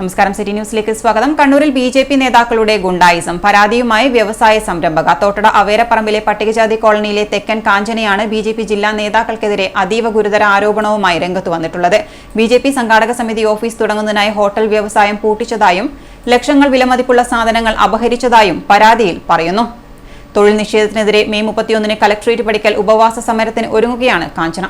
നമസ്കാരം. സിറ്റി ന്യൂസിലേക്ക് സ്വാഗതം. കണ്ണൂരിൽ ബി ജെ പി നേതാക്കളുടെ ഗുണ്ടായിസം. പരാതിയുമായി വ്യവസായ സംരംഭക തോട്ടട അവേരപ്പറമ്പിലെ പട്ടികജാതി കോളനിയിലെ തെക്കൻ കാഞ്ചനയാണ് ബി ജെ പി ജില്ലാ നേതാക്കൾക്കെതിരെ അതീവ ഗുരുതര ആരോപണവുമായി രംഗത്ത് വന്നിട്ടുള്ളത്. ബി ജെ പി സംഘാടക സമിതി ഓഫീസ് തുടങ്ങുന്നതിനായി ഹോട്ടൽ വ്യവസായം പൂട്ടിച്ചതായും ലക്ഷങ്ങൾ വിലമതിപ്പുള്ള സാധനങ്ങൾ അപഹരിച്ചതായും പരാതിയിൽ പറയുന്നു. തൊഴിൽ നിഷേധത്തിനെതിരെ മെയ് മുപ്പത്തിയൊന്നിന് കലക്ട്രേറ്റ് പഠിക്കൽ ഉപവാസ സമരത്തിന് ഒരുങ്ങുകയാണ് കാഞ്ചന.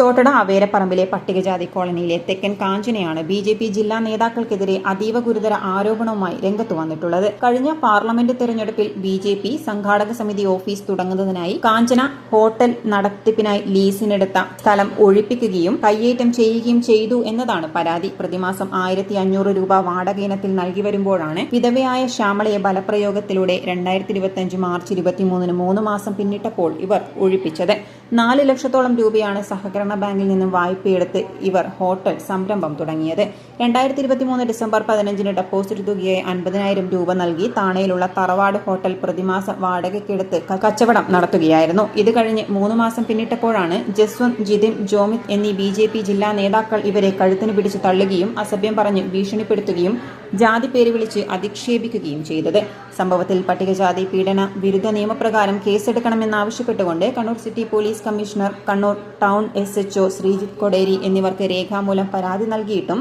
തോട്ടട അവേരപ്പറമ്പിലെ പട്ടികജാതി കോളനിയിലെ തെക്കൻ കാഞ്ചനയാണ് ബി ജെ പി ജില്ലാ നേതാക്കൾക്കെതിരെ അതീവ ഗുരുതര ആരോപണവുമായി രംഗത്ത് വന്നിട്ടുള്ളത്. കഴിഞ്ഞ പാർലമെന്റ് തെരഞ്ഞെടുപ്പിൽ ബി ജെ പി സംഘാടക സമിതി ഓഫീസ് തുടങ്ങുന്നതിനായി കാഞ്ചന ഹോട്ടൽ നടത്തിപ്പിനായി ലീസിനെടുത്ത സ്ഥലം ഒഴിപ്പിക്കുകയും കയ്യേറ്റം ചെയ്യുകയും ചെയ്തു എന്നതാണ് പരാതി. പ്രതിമാസം ആയിരത്തി അഞ്ഞൂറ് രൂപ വാടക ഇനത്തിൽ നൽകി വരുമ്പോഴാണ് വിധവയായ ശ്യാമളയെ ബലപ്രയോഗത്തിലൂടെ രണ്ടായിരത്തി ഇരുപത്തിയഞ്ച് മാർച്ച് ഇരുപത്തിമൂന്നിന് മൂന്ന് മാസം പിന്നിട്ടപ്പോൾ ഇവർ ഒഴിപ്പിച്ചത്. നാല് ലക്ഷത്തോളം രൂപയാണ് സഹകരണ ബാങ്കിൽ നിന്നും വായ്പയെടുത്ത് ഇവർ ഹോട്ടൽ സംരംഭം തുടങ്ങിയത്. രണ്ടായിരത്തി ഇരുപത്തിമൂന്ന് ഡിസംബർ പതിനഞ്ചിന് ഡെപ്പോസിറ്റ് തുകയായി അൻപതിനായിരം രൂപ നൽകി താണയിലുള്ള തറവാട് ഹോട്ടൽ പ്രതിമാസ വാടകയ്ക്കെടുത്ത് കച്ചവടം നടത്തുകയായിരുന്നു. ഇത് കഴിഞ്ഞ് മൂന്ന് മാസം പിന്നിട്ടപ്പോഴാണ് ജസ്വന്ത് ജിതിൻ ജോമിത് എന്നീ ബി ജെ പി ജില്ലാ നേതാക്കൾ ഇവരെ കഴുത്തിന് പിടിച്ച് തള്ളുകയും അസഭ്യം പറഞ്ഞ് ഭീഷണിപ്പെടുത്തുകയും ജാതി പേര് വിളിച്ച് അധിക്ഷേപിക്കുകയും ചെയ്തത്. സംഭവത്തിൽ പട്ടികജാതി പീഡന വിരുദ്ധ നിയമപ്രകാരം കേസെടുക്കണമെന്നാവശ്യപ്പെട്ടുകൊണ്ട് Kannur city police commissioner Kannur town S. HO Sreejith Koderi എന്നിവർക്ക് രേഖാമൂലം പരാതി നൽകിയിട്ടും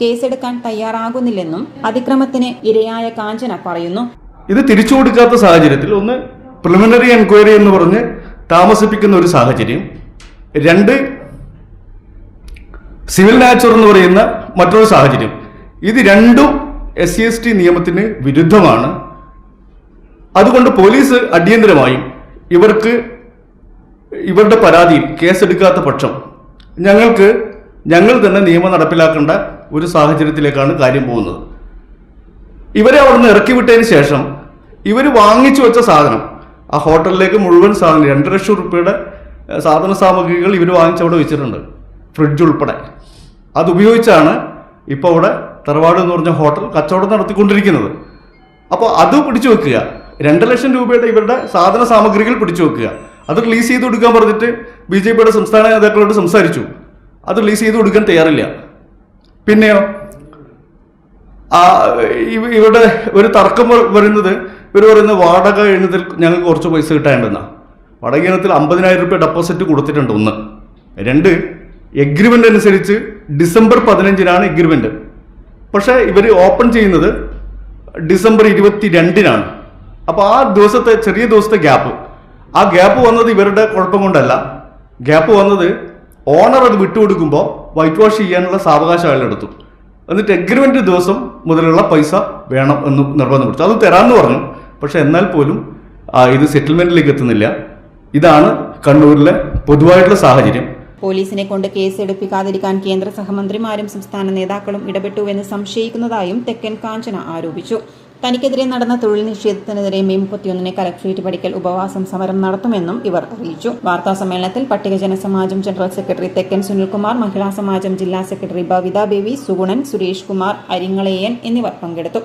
കേസെടുക്കാൻ തയ്യാറാകുന്നില്ലെന്നും അതിക്രമത്തിന് ഇരയായ കാഞ്ചന പറയുന്നു. ഇത് തിരിച്ചു കൊടുക്കാത്ത സാഹചര്യത്തിൽ ഒന്ന് പ്രിലിമിനറി എൻക്വയറി എന്ന് പറഞ്ഞ് താമസിപ്പിക്കുന്ന ഒരു സാഹചര്യം. രണ്ട് സിവിൽ നാച്ചർ എന്ന് പറയുന്ന മറ്റൊരു സാഹചര്യം. ഇത് രണ്ടും എസ് സി എസ് ടി നിയമത്തിന് വിരുദ്ധമാണ്. അതുകൊണ്ട് പോലീസ് അടിയന്തരമായും ഇവർക്ക് ഇവരുടെ പരാതിയിൽ കേസെടുക്കാത്ത പക്ഷം ഞങ്ങൾക്ക് ഞങ്ങൾ തന്നെ നിയമം നടപ്പിലാക്കേണ്ട ഒരു സാഹചര്യത്തിലേക്കാണ് കാര്യം പോകുന്നത്. ഇവരെ അവിടുന്ന് ഇറക്കി വിട്ടതിന് ശേഷം ഇവർ വാങ്ങിച്ചു വെച്ച സാധനം ആ ഹോട്ടലിലേക്ക് മുഴുവൻ സാധനം രണ്ട് ലക്ഷം റുപ്യയുടെ സാധന സാമഗ്രികൾ ഇവർ വാങ്ങിച്ചവിടെ വെച്ചിട്ടുണ്ട് ഫ്രിഡ്ജ് ഉൾപ്പെടെ. അതുപയോഗിച്ചാണ് ഇപ്പോൾ അവിടെ തറവാട് എന്ന് പറഞ്ഞ ഹോട്ടൽ കച്ചവടം നടത്തിക്കൊണ്ടിരിക്കുന്നത്. അപ്പോൾ അത് പിടിച്ചു വെക്കുക രണ്ട് ലക്ഷം രൂപയുടെ ഇവരുടെ സാധന സാമഗ്രികൾ പിടിച്ചു വെക്കുക അത് റിലീസ് ചെയ്ത് കൊടുക്കാൻ പറഞ്ഞിട്ട് ബി ജെ പിയുടെ സംസ്ഥാന നേതാക്കളോട് സംസാരിച്ചു. അത് റിലീസ് ചെയ്ത് കൊടുക്കാൻ തയ്യാറില്ല. പിന്നെയോ? ഇവിടെ ഒരു തർക്കം വരുന്നത് ഇവർ പറയുന്ന വാടക ഇനത്തിൽ ഞങ്ങൾക്ക് കുറച്ച് പൈസ കിട്ടാനുണ്ടെന്നാ. വാടക ഇനത്തിൽ അമ്പതിനായിരം രൂപ ഡെപ്പോസിറ്റ് കൊടുത്തിട്ടുണ്ട് ഒന്ന്. രണ്ട് എഗ്രിമെന്റ് അനുസരിച്ച് ഡിസംബർ പതിനഞ്ചിനാണ് എഗ്രിമെന്റ് പക്ഷേ ഇവർ ഓപ്പൺ ചെയ്യുന്നത് ഡിസംബർ ഇരുപത്തി രണ്ടിനാണ് അപ്പോൾ ആ ദിവസത്തെ ചെറിയ ദിവസത്തെ ഗ്യാപ്പ് ആ ഗ്യാപ്പ് വന്നത് ഇവരുടെ കുഴപ്പം കൊണ്ടല്ല. ഗ്യാപ്പ് വന്നത് ഓണർ അത് വിട്ടുകൊടുക്കുമ്പോൾ വൈറ്റ് വാഷ് ചെയ്യാനുള്ള സാവകാശം അയാൾ എടുത്തു എന്നിട്ട് എഗ്രിമെന്റ് ദിവസം മുതലുള്ള പൈസ വേണം എന്ന് നിർബന്ധം പിടിച്ചു അത് തരാമെന്ന് പറഞ്ഞു. പക്ഷേ എന്നാൽ പോലും ഇത് സെറ്റിൽമെന്റിലേക്ക് എത്തുന്നില്ല. ഇതാണ് കണ്ണൂരിലെ പൊതുവായിട്ടുള്ള സാഹചര്യം. പോലീസിനെ കൊണ്ട് കേസെടുപ്പിക്കാതിരിക്കാൻ കേന്ദ്ര സഹമന്ത്രിമാരും സംസ്ഥാന നേതാക്കളും ഇടപെട്ടുവെന്ന് സംശയിക്കുന്നതായും തെക്കൻ കാഞ്ചന ആരോപിച്ചു. തനിക്കെതിരെ നടന്ന തൊഴിൽ നിഷേധത്തിനെതിരെ മെയ് മുപ്പത്തിയൊന്നിന് കലക്ട്രേറ്റ് പഠിക്കൽ ഉപവാസം സമരം നടത്തുമെന്നും ഇവർ അറിയിച്ചു. വാർത്താ സമ്മേളനത്തിൽ പട്ടികജന സമാജം ജനറൽ സെക്രട്ടറി തെക്കൻ സുനിൽകുമാർ മഹിളാ സമാജം ജില്ലാ സെക്രട്ടറി ബവിത ബേബി സുഗുണൻ സുരേഷ് കുമാർ അരിങ്ങളേയൻ എന്നിവർ പങ്കെടുത്തു.